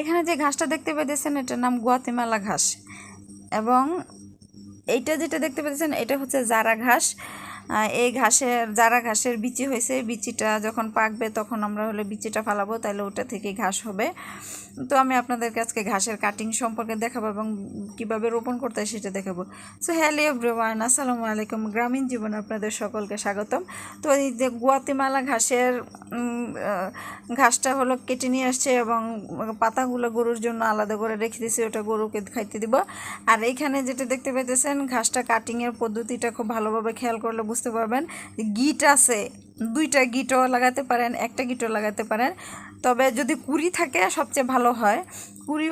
এখানে যে ঘাসটা দেখতে পেতেছেন এটার নাম গোয়াতেমালা ঘাস। এবং এইটা যেটা দেখতে পেতেছেন এটা হচ্ছে জারা ঘাস। এই ঘাসের, জারা ঘাসের বিচি হয়েছে। বিচিটা যখন পাকবে, তখন আমরা হলে বিচিটা ফালাবো, তাহলে ওটা থেকে ঘাস হবে। তো আমি আপনাদেরকে আজকে ঘাসের কাটিং সম্পর্কে দেখাবো এবং কীভাবে রোপণ করতে হয় সেটা দেখাবো। সো হ্যালো এভরিওয়ান আসসালামু আলাইকুম। গ্রামীণ জীবনে আপনাদের সকলকে স্বাগতম। তো এই যে গুয়াতিমালা ঘাসের ঘাসটা হলো কেটে নিয়ে আসছে এবং পাতাগুলো গরুর জন্য আলাদা করে রেখে দিয়েছি। ওটা গরুকে খাইতে দিব। আর এইখানে যেটা দেখতে পাইতেছেন, ঘাসটা কাটিংয়ের পদ্ধতিটা খুব ভালোভাবে খেয়াল করলে বুঝতে পারবেন। গিট আছে দুইটা গিটও লাগাতে পারেন, একটা গিটও লাগাতে পারেন। তবে যদি কুড়ি থাকে, সবচেয়ে ভালো হয়। কুড়ি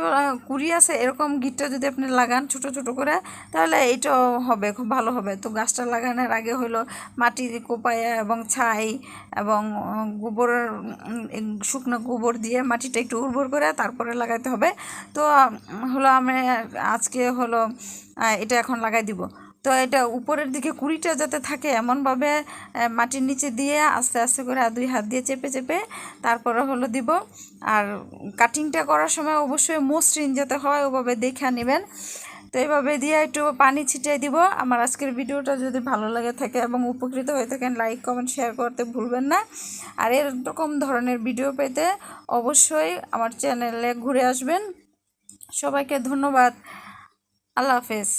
কুড়ি আছে এরকম গিটটা যদি আপনি লাগান ছোট ছোট করে, তাহলে এইটাও হবে, খুব ভালো হবে। তো গাছটা লাগানোর আগে হলো মাটি কোপায়া এবং ছাই এবং গোবর শুকনো গোবর দিয়ে মাটিটা একটু উর্বর করে তারপরে লাগাতে হবে। তো হলো আমি আজকে হলো এটা এখন লাগাই দিব। তো এটা উপরের দিকে কুড়িটা যাতে থাকে এমনভাবে মাটির নিচে দিয়ে আস্তে আস্তে করে দুই হাত দিয়ে চেপে চেপে তারপরে হলো দিব। আর কাটিংটা করার সময় অবশ্যই মসৃণ যাতে হয় ওভাবে দেখে নেবেন। তো এইভাবে দিয়ে একটু পানি ছিটিয়ে দিব। আমার আজকের ভিডিওটা যদি ভালো লাগে থাকে এবং উপকৃত হয়ে থাকেন লাইক কমেন্ট শেয়ার করতে ভুলবেন না। আর এরকম ধরনের ভিডিও পেতে অবশ্যই আমার চ্যানেলে ঘুরে আসবেন। সবাইকে ধন্যবাদ। আল্লাহ হাফেজ।